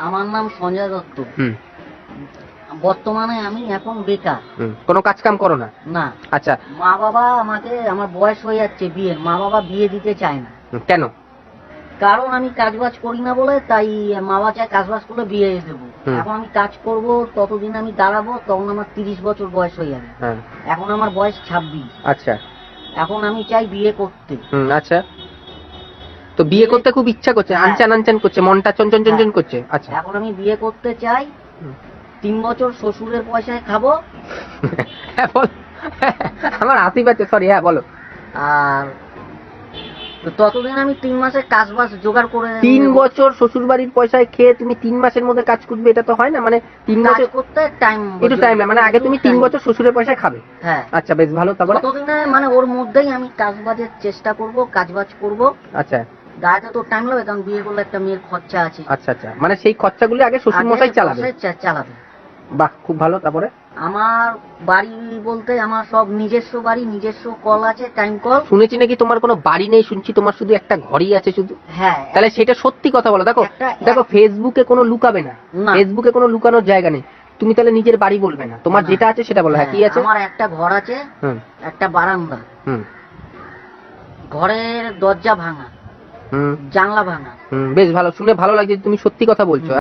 আমার নাম সঞ্জয় দত্ত। বর্তমানে আমি এখন বেকার। কোনো কাজ কাম করো না? না। আচ্ছা। মা বাবা আমাকে আমার বয়স হয়ে যাচ্ছে বিয়ের। মা বাবা বিয়ে দিতে চায় না। কেন? কারণ আমি কাজবাজ করি না বলে তাই মা বাবা চায় কাজবাজ করলে বিয়ে দেবো। এখন আমি কাজ করব ততদিন আমি দাঁড়াবো তখন আমার তিরিশ বছর বয়স হয়ে যাবে। হ্যাঁ। এখন আমার বয়স ছাব্বিশ। আচ্ছা। এখন আমি চাই বিয়ে করতে। আচ্ছা। তো বিয়ে করতে খুব ইচ্ছা করছে হ্যাঁ। আনচান আনচান করছে মনটা চঞ্চন চঞ্চন করছে। আচ্ছা। এখন আমি বিয়ে করতে চাই তিন বছর শ্বশুরের পয়সায় খাব। হ্যাঁ বল। আমার হাসি পাচ্ছে সরি হ্যাঁ বলো। আর তো ততদিন আমি তিন মাসের কাজ বাজ জোগাড় করে তিন বছর শ্বশুর বাড়ির পয়সায় খেয়ে তুমি তিন মাসের মধ্যে কাজ করবে এটা তো হয় না? মানে তিন কাজ বছর করতে টাইম একটু টাইম লাগে। মানে আগে তুমি তিন বছর শ্বশুরের পয়সায় খাবে। হ্যাঁ। আচ্ছা বেশ ভালো তারপরে ততদিনে মানে ওর মধ্যেই আমি কাজ বাজের চেষ্টা করব কাজ বাজ করব। আচ্ছা। গাড়িতে তো টাইম লাগবে কারণ বিয়ে করলে একটা মেয়ের খরচা আছে। আচ্ছা আচ্ছা। মানে সেই খরচাগুলি আগে শ্বশুর মশাই চালাবে? চালাবে। বাহ খুব ভালো। তারপরে? আমার বাড়ি বলতে আমার সব নিজস্ব বাড়ি নিজস্ব কল আছে টাইম কল শুনেছি নাকি তোমার কোনো বাড়ি নেই? শুনছি তোমার শুধু একটা ঘরই আছে শুধু। হ্যাঁ। তাহলে সেটা সত্যি কথা বলো। দেখো দেখো ফেসবুকে কোনো লুকাবে না। ফেসবুকে কোনো লুকানোর জায়গা নেই। তুমি তাহলে নিজের বাড়ি বলবে না। তোমার যেটা আছে সেটা বলো। হ্যাঁ কি আছে? আমার একটা ঘর আছে হুম। একটা বারান্দা। হুম। ঘরের দরজা ভাঙা। জানলা ভাঙা। হুম। বেশ ভালো শুনে ভালো লাগছে তুমি সত্যি কথা বলছো।